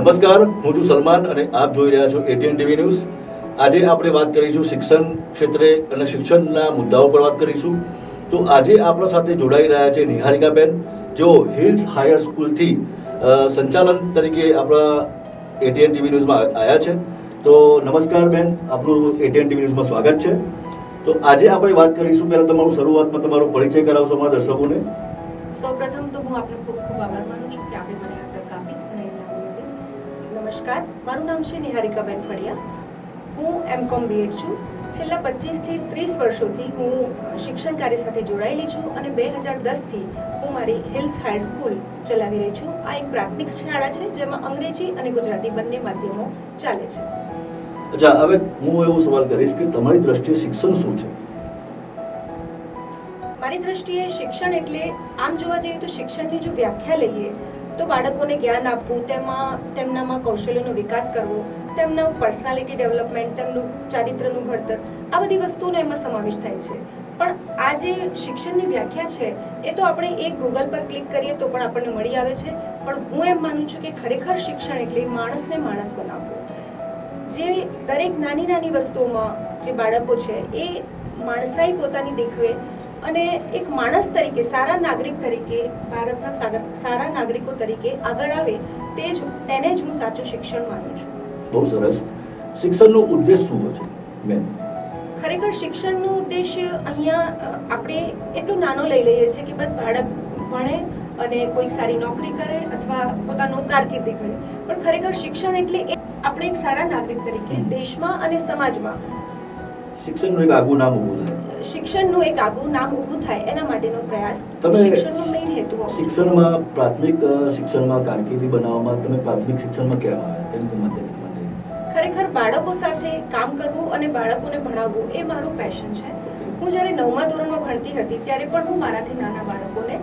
નમસ્કાર, હું છું સલમાન અને આપ જોઈ રહ્યા છો એટીએન ટીવી ન્યૂઝ આજે આપણે વાત કરીશું શિક્ષણ ક્ષેત્રે અને શિક્ષણના મુદ્દાઓ પર વાત કરીશું. તો આજે આપણા સાથે જોડાઈ રહ્યા છે નિહારિકાબેન. જેઓ હિલ્સ હાયર સ્કૂલથી સંચાલન તરીકે આપણા એટીએન ટીવી ન્યૂઝમાં આવ્યા છે. તો નમસ્કાર બેન આપણું એટીએન ટીવી ન્યૂઝમાં સ્વાગત છે. તો આજે આપણે વાત કરીશું, પહેલાં તમારું શરૂઆતમાં તમારો પરિચય કરાવશો અમારા દર્શકોને. સૌપ્રથમ તો હું આપનો ખૂબ ખૂબ આભાર નમસ્કાર. મારું નામ છે નિહારિકાબેન ફળિયા. હું એમ કોમ બીએડ છું. છેલ્લા પચીસથી ત્રીસ વર્ષોથી હું શિક્ષણ કાર્ય સાથે જોડાયેલી છું અને બે હજાર દસથી હું મારી હિલ્સ હાયર સ્કૂલ ચલાવી રહી છું. આ એક પ્રાથમિક શાળા છે જેમાં અંગ્રેજી અને ગુજરાતી બંને માધ્યમો ચાલે છે. અચ્છા હવે હું એવો સવાલ કરીશ કે તમારી દ્રષ્ટિએ શિક્ષણ શું છે? મારી દ્રષ્ટિએ શિક્ષણ એટલે આમ જોવા જઈએ તો શિક્ષણની જો વ્યાખ્યા લઈએ તો બાળકોને જ્ઞાન આપવું, તેમાં, તેમનામાં કૌશલ્યનો વિકાસ કરવો, તેમનું પર્સનાલિટી ડેવલપમેન્ટ તેમનું ચારિત્રનું ઘડતર, આ બધી વસ્તુનો એમાં સમાવેશ થાય છે. પણ આ જે શિક્ષણની વ્યાખ્યા છે, એ તો આપણે એક ગૂગલ પર ક્લિક કરીએ તો પણ આપણને મળી આવે છે. પણ હું એમ માનું છું કે ખરેખર શિક્ષણ એટલે માણસને માણસ બનાવવું. જે દરેક નાની નાની વસ્તુઓમાં જે બાળકો છે, એ માણસાઈ પોતાની દેખવે અને એક માણસ તરીકે સારા નાગરિક તરીકે ભારતના સારા નાગરિકો તરીકે આગળ આવે તે જ તેને જ હું સાચું શિક્ષણ માનું છું. બહુ સરસ. શિક્ષણનો ઉદ્દેશ શું છે મેમ ખરેખર શિક્ષણનો ઉદ્દેશ્ય અહીંયા આપણે એટલું નાનો લઈ લઈએ છીએ કે બસ બાળક ભણે અને કોઈક સારી નોકરી કરે અથવા પોતાનો કારકિર્દી કરે. પણ ખરેખર શિક્ષણ એટલે આપણે એક સારા નાગરિક તરીકે દેશમાં અને સમાજમાં. શિક્ષણનું એક આગવું નામ ઊભું થાય. શિક્ષણનું એક આગવું નામ ઊભું થાય એના માટેનો પ્રયાસ તમે- શિક્ષણનો મેઇન હેતુ શિક્ષણમાં પ્રાથમિક શિક્ષણમાં કારકિર્દી બનાવવામાં તમે પ્રાથમિક શિક્ષણમાં કેમ આવ્યા કેમ માટે ખરેખર બાળકો સાથે કામ કરવું અને બાળકોને ભણાવવું એ મારું પેશન છે. હું જ્યારે નવમા ધોરણમાં ભણતી હતી ત્યારે પણ હું મારાથી નાના બાળકોને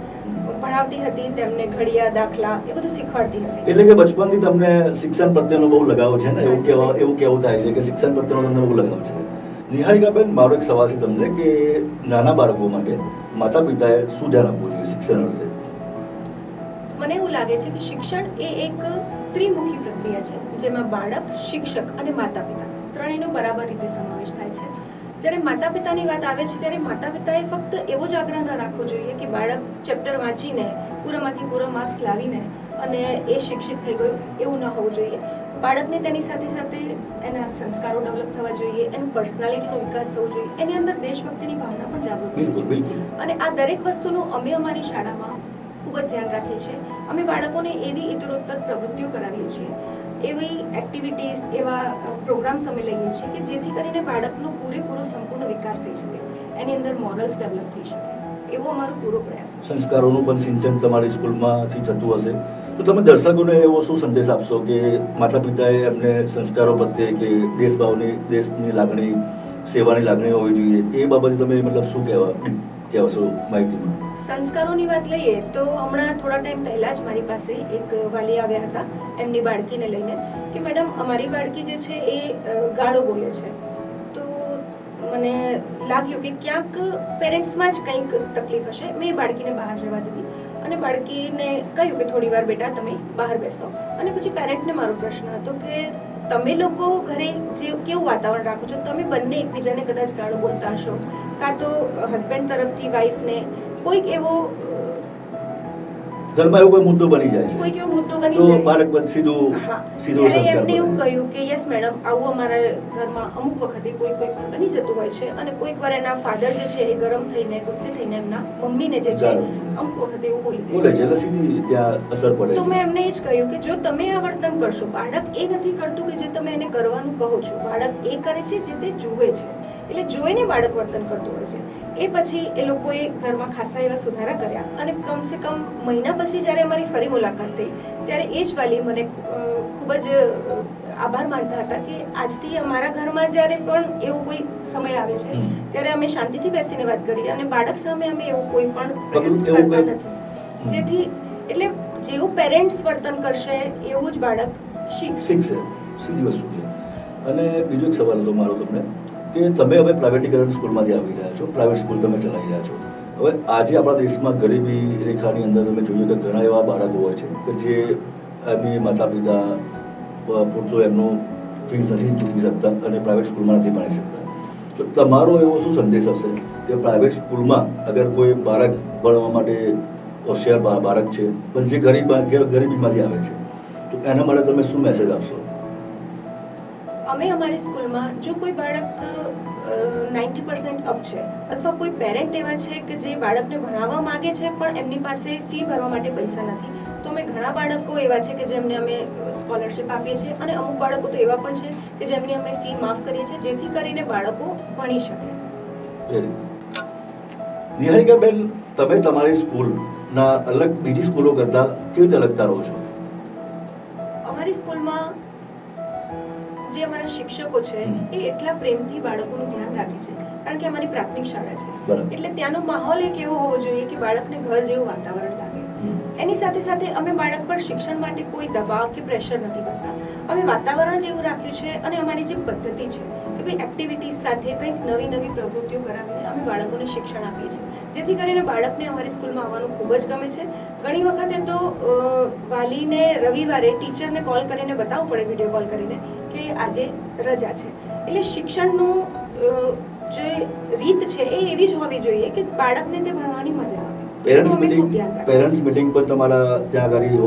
ભણાવતી હતી તેમને ઘડિયા દાખલા એ બધું શીખવાડતી હતી. એટલે કે બચપનથી તમને શિક્ષણ પ્રત્યેનો બહુ લગાવ છે ને? એવું કહેવા એવું કેવું થાય છે કે શિક્ષણ પ્રત્યેનો તમને બહુ લગાવ છે. નિહારિકાબેન મારો એક સવાલ છે તમને કે નાના બાળકો માટે માતા પિતાએ શું ધ્યાન આપવું જોઈએ શિક્ષણ અર્થે? મને એવું લાગે છે કે શિક્ષણ એ એક ત્રિમુખી પ્રક્રિયા છે, જેમાં બાળક, શિક્ષક અને માતા પિતા ત્રણેયનો બરાબર રીતે સમાવેશ થાય છે. જ્યારે માતા પિતાની વાત આવે છે, ત્યારે માતા પિતાએ ફક્ત એવો જ આગ્રહ ન રાખવો જોઈએ કે બાળક ચેપ્ટર વાંચીને, પૂરામાંથી પૂરો માર્ક્સ લાવીને અને એ શિક્ષિત થઈ ગયું, એવું ન હોવું જોઈએ. બાળકને તેની સાથે સાથે એના સંસ્કારો ડેવલપ થવા જોઈએ એનું પર્સનાલિટીનો વિકાસ થવો જોઈએ એની અંદર દેશભક્તિની ભાવના પણ જાગૃત થવી જોઈએ. અને આ દરેક વસ્તુનું અમે અમારી શાળામાં ખૂબ જ ધ્યાન રાખીએ છીએ. અમે બાળકોને એવી ઇતરોત્તર પ્રવૃત્તિઓ કરાવીએ છીએ એવી એક્ટિવિટીઝ એવા પ્રોગ્રામ્સ અમે લઈએ છીએ કે જેથી કરીને બાળકનો પૂરેપૂરો સંપૂર્ણ વિકાસ થઈ શકે એની અંદર મોરલ્સ ડેવલપ થઈ શકે. એવો અમારો પૂરો પ્રયાસ સંસ્કારોનું પણ સિંચન તમારી સ્કૂલમાંથી થતું હશે. તો તમે દર્શકોને એવો શું સંદેશ આપશો કે માતા પિતાએ એમને સંસ્કારો પ્રત્યે કે દેશભાવની, દેશની લાગણી, સેવાની લાગણી હોવી જોઈએ, એ બાબતે તમે મતલબ શું કહેવા, કહેવાશો માહિતીમાં? સંસ્કારોની વાત લઈએ તો હમણાં થોડા ટાઈમ પહેલા જ મારી પાસે એક વાલી આવ્યા હતા, એમની બાળકીને લઈને, કે મેડમ, અમારી બાળકી જે છે એ ગાળો બોલે છે. તો મને લાગ્યું કે ક્યાંક પેરેન્ટ્સમાં જ કંઈક તકલીફ હશે. મેં એ બાળકીને બહાર જવા દીધી. અને બાળકીને કહ્યું કે થોડી વાર બેટા તમે બહાર બેસો. અને પછી પેરેન્ટને મારો પ્રશ્ન હતો કે તમે લોકો ઘરે જે કેવું વાતાવરણ રાખો છો? તમે બંને એકબીજાને કદાચ ગાળો બોલતા હશો. કાં તો હસબન્ડ તરફથી વાઈફને કોઈક એવો ઘરમાં એવો કોઈ મુદ્દો બની જાય છે? કોઈ એવો મુદ્દો બની તો જાય? બાળક પર સીધું સીધો સંસ્કાર એમને એવું કહ્યું કે યસ મેડમ આવું અમારા ઘરમાં અમુક વખતે કોઈ કોઈ બની જતું હોય છે. અને કોઈક વાર એના ફાધર જે છે એ ગરમ થઈને ગુસ્સે થઈને એમના મમ્મીને જે છે અમુક વખતે એવું બોલી બોલે છે. છે એટલે સીધી ત્યાં અસર પડે તો મેં એમને એ જ કહ્યું કે જો તમે આ વર્તન કરશો બાળક એ નથી કરતું કે જે તમે એને કરવાનું કહો છો. બાળક એ કરે છે જે તે જુએ છે. એટલે જોઈને બાળક વર્તન કરતું હોય છે. એ પછી એ લોકોએ ઘરમાં ખાસા એવા સુધારા કર્યા અને કમસે કમ મહિના પછી જ્યારે અમારી ફરી મુલાકાત થઈ ત્યારે એ જ વાલી મને ખૂબ જ આભાર માનતા હતા કે આજથી અમારા ઘરમાં જ્યારે પણ એવો કોઈ સમય આવે છે ત્યારે અમે શાંતિથી બેસીને વાત કરીએ અને બાળક સામે અમે એવું કોઈ પણ કરતા નથી. જેથી એટલે જેવું પેરેન્ટ્સ વર્તન કરશે એવું જ બાળક શીખશે. શીખશે. સીધી વસ્તુ છે. અને બીજો એક સવાલ હતો મારો તમને. કે તમે હવે પ્રાઇવેટીકરણ સ્કૂલમાંથી આવી રહ્યા છો પ્રાઇવેટ સ્કૂલ તમે ચલાવી રહ્યા છો. હવે આજે આપણા દેશમાં ગરીબી રેખાની અંદર તમે જોયું કે ઘણા એવા બાળકો હોય છે કે જે એમની માતા પિતા પૂરતો એમનું ફીસ નથી ચૂકી શકતા અને પ્રાઇવેટ સ્કૂલમાં નથી ભણી શકતા. તો તમારો એવો શું સંદેશ હશે કે પ્રાઇવેટ સ્કૂલમાં અગર કોઈ બાળક ભણવા માટે હોશિયાર બાળક છે, પણ જે ગરીબ ગરીબીમાંથી આવે છે? તો એના માટે તમે શું મેસેજ આપશો? અમે અમારી સ્કૂલમાં જો કોઈ બાળક નાઇન્ટી પર્સન્ટ અપ છે અથવા કોઈ પેરેન્ટ એવા છે કે જે બાળકને ભણાવવા માગે છે પણ એમની પાસે ફી ભરવા માટે પૈસા નથી, તો અમે ઘણા બાળકો એવા છે કે જેમને અમે સ્કોલરશિપ આપીએ છીએ અને અમુક બાળકો તો એવા પણ છે કે જેમની અમે ફી માફ કરીએ છીએ જેથી કરીને બાળકો ભણી શકે. નિહારિકાબેન, તમે તમારી સ્કૂલના અલગ બીજી સ્કૂલો કરતાં કેવી રીતે અલગતા રહો છો? અમારા શિક્ષકો છે એ એટલા પ્રેમથી બાળકોનું ધ્યાન રાખે છે. કારણ કે અમારી પ્રાથમિક શાળા છે. એટલે ત્યાંનો માહોલ એક એવો હોવો જોઈએ કે બાળકને ઘર જેવું વાતાવરણ લાગે. એની સાથે સાથે અમે બાળક પર શિક્ષણ માટે કોઈ દબાવ કે પ્રેશર નથી કરતા. અમે વાતાવરણ જેવું રાખ્યું છે અને અમારી જે પદ્ધતિ છે કે ભાઈ એક્ટિવિટીઝ સાથે કંઈક નવી નવી પ્રવૃત્તિઓ કરાવીને અમે બાળકોને શિક્ષણ આપીએ છીએ. જેથી કરીને બાળકને અમારી સ્કૂલમાં આવવાનું ખૂબ જ ગમે છે. ઘણી વખતે તો વાલીને રવિવારે ટીચરને કોલ કરીને બતાવવું પડે વીડિયો કોલ કરીને કે આજે રજા છે. એટલે શિક્ષણનું જે રીત છે એ એવી જ હોવી જોઈએ કે બાળકને તે ભણવાની મજા આવે. પેરેન્ટ્સ મીટિંગ પેરેન્ટ્સ મીટિંગ પણ તમારા ત્યાં આગળ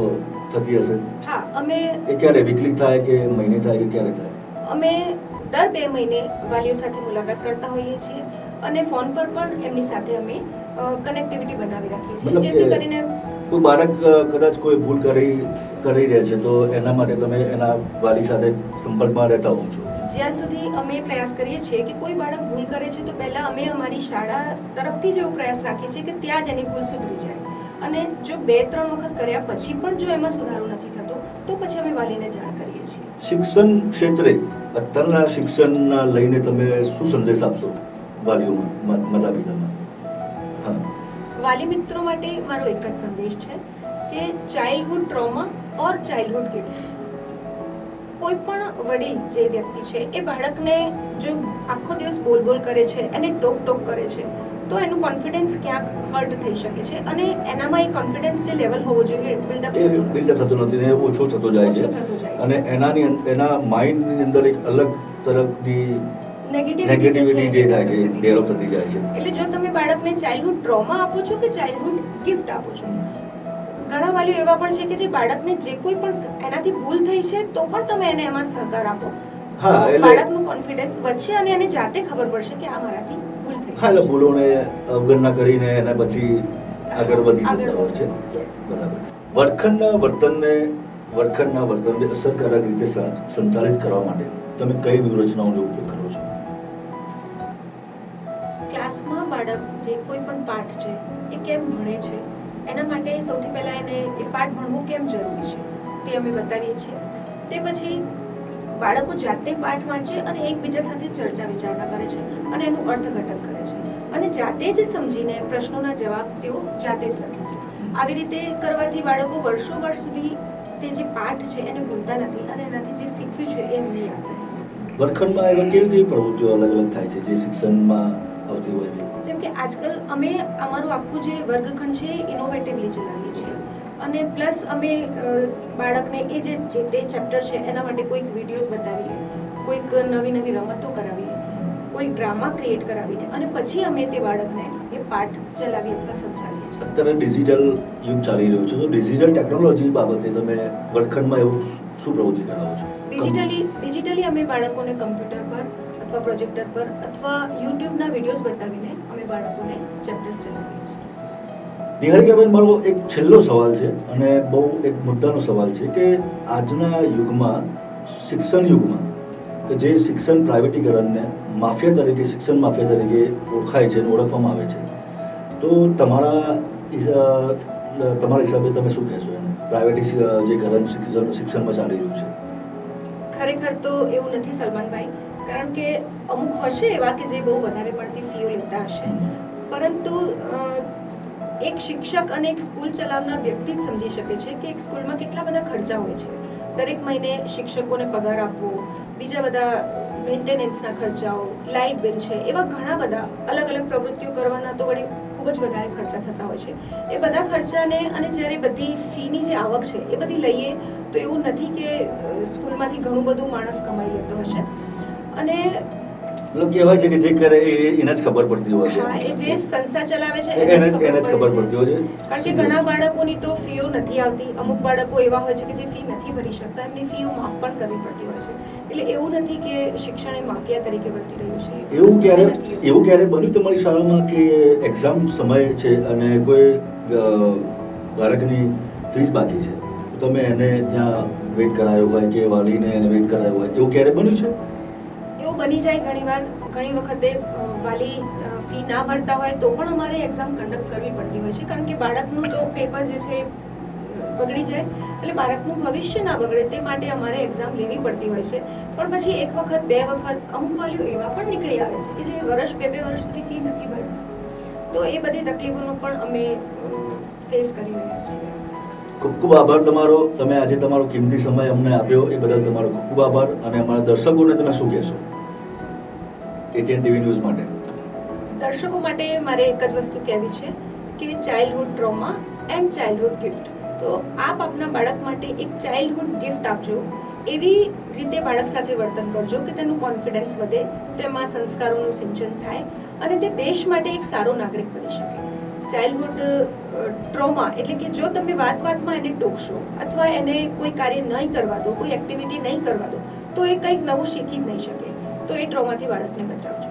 થતી હશે? હા અમે એ ક્યારે વીકલી થાય કે મહિને થાય કે ક્યારે થાય? અમે દર બે મહિને વાલીઓ સાથે મુલાકાત કરતા હોઈએ છીએ અને ફોન પર પણ એમની સાથે અમે કનેક્ટિવિટી બનાવી રાખીએ છીએ જેથી કરીને કોઈ બાળક કદાચ કોઈ ભૂલ કરી કરી રહે છે તો એના માટે તમે એના વાલી સાથે સંપર્કમાં રહેતા હોવ છો? જ્યાં સુધી અમે પ્રયાસ કરીએ છીએ કે કોઈ બાળક ભૂલ કરે છે તો પહેલા અમે અમારી શાળા તરફથી જ એવો પ્રયાસ રાખીએ છીએ કે ત્યાં જ એની ભૂલ સુધરી જાય. અને જો બે ત્રણ વખત કર્યા પછી પણ જો એમાં સુધારો નથી થતો તો પછી અમે વાલીને જાણ કરીએ છીએ. શિક્ષણ ક્ષેત્રે અત્યારના શિક્ષણના લઈને તમે શું સંદેશ આપશો વાલીઓમાં માતા પિતામાં વાલી મિત્રો માટે મારો એક જ સંદેશ છે કે childhood trauma or childhood gift કોઈ પણ વડીલ જે વ્યક્તિ છે એ બાળકને જો આખો દિવસ બોલ બોલ કરે છે, એને ટોક ટોક કરે છે તો એનું કોન્ફિડન્સ ક્યાંક હર્ટ થઈ શકે છે અને એનામાં એ કોન્ફિડન્સ જે લેવલ હોવો જોઈએ બિલ્ડઅપ બિલ્ડઅપ થતો નથી ને ઓછો થતો જાય છે. અને એનાની એના માઇન્ડની અંદર એક અલગ તરફની નેગેટિવિટી જે થાય છે ડેવલપ થતી જાય છે. એટલે જો તમે બાળકને ચાઇલ્ડહુડ ટ્રોમા આપો છો કે ચાઇલ્ડહુડ ગિફ્ટ આપો છો? ઘણા વાલીઓ એવા પણ છે કે જે બાળકને જે કોઈ પણ એનાથી ભૂલ થઈ છે તો પણ તમે એને એમાં સહકાર આપો. બાળકનું કોન્ફિડન્સ વધશે અને એને જાતે ખબર પડશે કે આ મારાથી હા એટલે ભૂલોને અવગણના કરીને એના પછી આગળ વધી જતા હોય છે. વર્ખંડના બરાબર. વર્તનને વર્ખંડના વર્તનને અસરકારક રીતે સંચાલિત કરવા માટે તમે કઈ વ્યૂહરચનાઓનો ઉપયોગ કરો છો? ક્લાસમાં બાળક જે કોઈ પણ પાઠ છે એ કેમ ભણે છે? એના માટે સૌથી પહેલા એને એ પાઠ ભણવું કેમ જરૂરી છે? તે અમે બતાવીએ છીએ. તે પછી બાળકો જાતે પાઠ વાંચે અને એકબીજા સાથે ચર્ચા વિચારણા કરે છે અને એનું અર્થઘટન કરે છે. અને જાતે જ સમજીને પ્રશ્નોના જવાબ તેઓ જાતે જ લખે છે. આવી રીતે કરવાથી બાળકો વર્ષો વર્ષ સુધી તે જે પાઠ છે એને ભૂલતા નથી અને એનાથી જે શીખ્યું છે એ એમને યાદ રહે છે. વર્ગખંડમાં એવા કેવી કેવી પ્રવૃત્તિઓ અલગ અલગ થાય છે જે શિક્ષણમાં આવતી હોય છે? જેમ કે આજકાલ અમે અમારું આખું જે વર્ગખંડ છે ઇનોવેટિવલી ચલાવીએ છીએ. અને પ્લસ અમે બાળકને એ જે જે તે ચેપ્ટર છે એના માટે કોઈક વિડીયોઝ બતાવીએ કોઈક નવી નવી રમતો કરાવીએ. કોઈક ડ્રામા ક્રિએટ કરાવીને અને પછી અમે તે બાળકને એ પાઠ ચલાવીએ અથવા સમજાવીએ છીએ. અત્યારે ડિજિટલ યુગ ચાલી રહ્યો છે. તો ડિજિટલ ટેકનોલોજી બાબતે તમે વર્ગખંડમાં એવું શું પ્રવૃત્તિ કરાવો છો? ડિજિટલી ડિજિટલી અમે બાળકોને કમ્પ્યુટર પર અથવા પ્રોજેક્ટર પર અથવા યુટ્યુબના વિડીયોઝ બતાવીને અમે બાળકોને ચેપ્ટર્સ ચલાવીએ છીએ. નિહારિકાબેન મારો એક છેલ્લો સવાલ છે અને બહુ એક મુદ્દાનો સવાલ છે કે આજના યુગમાં શિક્ષણ યુગમાં કે જે શિક્ષણ પ્રાઇવેટીકરણને માફિયા તરીકે શિક્ષણ માફિયા તરીકે ઓળખાય છે અને ઓળખવામાં આવે છે. તો તમારા તમારા હિસાબે તમે શું કહેશો એને? પ્રાઇવેટી જે કરણ શિક્ષણ શિક્ષણમાં ચાલી રહ્યું છે. ખરેખર તો એવું નથી સલમાનભાઈ કારણ કે અમુક હશે એવા કે જે બહુ વધારે પડતી ફીઓ લેતા હશે. પરંતુ એક શિક્ષક અને એક સ્કૂલ ચલાવનાર વ્યક્તિ જ સમજી શકે છે કે એક સ્કૂલમાં કેટલા બધા ખર્ચા હોય છે. દરેક મહિને શિક્ષકોને પગાર આપવો, બીજા બધા મેન્ટેનન્સના ખર્ચાઓ લાઇટ બિલ છે, એવા ઘણા બધા અલગ અલગ પ્રવૃત્તિઓ કરવાના તો વળી ખૂબ જ વધારે ખર્ચા થતા હોય છે. એ બધા ખર્ચાને અને જ્યારે બધી ફીની જે આવક છે એ બધી લઈએ, તો એવું નથી કે સ્કૂલમાંથી ઘણું બધું માણસ કમાઈ લેતો હશે. અને મતલબ કહેવાય છે કે જે કરે એ એને જ ખબર પડતી હોય છે. એ જે સંસ્થા ચલાવે છે એને જ ખબર પડતી હોય છે. કારણ કે ઘણા બાળકોની તો ફીઓ નથી આવતી. અમુક બાળકો એવા હોય છે કે જે ફી નથી ભરી શકતા. એમની ફીઓ માફ પણ કરવી પડતી હોય છે. એટલે એવું નથી કે શિક્ષણ એ માફિયા તરીકે વર્તી રહ્યું છે. એવું ક્યારે એવું. ક્યારે બન્યું તમારી શાળામાં કે એક્ઝામ સમય છે અને કોઈ બાળકની ફીસ બાકી છે? તો તમે એને ત્યાં વેઇટ કરાયો હોય કે વાલીને એને વેઇટ કરાયો હોય. એવું ક્યારે બન્યું છે? બની જાય ઘણીવાર ઘણી વખતે વાલી ફી ના ભરતા હોય તો પણ અમારે એક્ઝામ કન્ડક્ટ કરવી પડતી હોય છે. કારણ કે બાળકનું તો પેપર જે છે, બગડી જાય. એટલે બાળકનું ભવિષ્ય ના બગડે તે માટે અમારે એક્ઝામ લેવી પડતી હોય છે. પણ પછી એક વખત, બે વખત, અમુક વાલીઓ એવા પણ નીકળી આવે છે કે જે વર્ષ, બે બે વર્ષ સુધી ફી નથી ભરતા. તો એ બધી તકલીફોનો પણ અમે ફેસ કરી રહ્યા છીએ. ખૂબ ખૂબ આભાર તમારો. તમે આજે તમારો કિંમતી સમય અમને આપ્યો. એ બદલ તમારો ખૂબ ખૂબ આભાર. અને અમારા દર્શકોને તમે શું કહેશો? એટીએન ટીવી ન્યૂઝ માટે. દર્શકો માટે મારે એક જ વસ્તુ કહેવી છે કે childhood trauma and childhood gift તો આપ આપના બાળક માટે એક ચાઇલ્ડહુડ ગિફ્ટ આપજો. એવી રીતે બાળક સાથે વર્તન કરજો કે તેનું કોન્ફિડન્સ વધે, તેમાં સંસ્કારોનું સિંચન થાય અને તે દેશ માટે એક સારો નાગરિક બની શકે. ચાઇલ્ડહુડ ટ્રોમા એટલે કે જો તમે વાત વાતમાં એને ટોકશો અથવા એને કોઈ કાર્ય નહીં કરવા દો, કોઈ એક્ટિવિટી નહીં કરવા દો, તો એ કંઈક નવું શીખી જ નહીં શકે. તો એ ટ્રોમાથી બાળકને બચાવજો.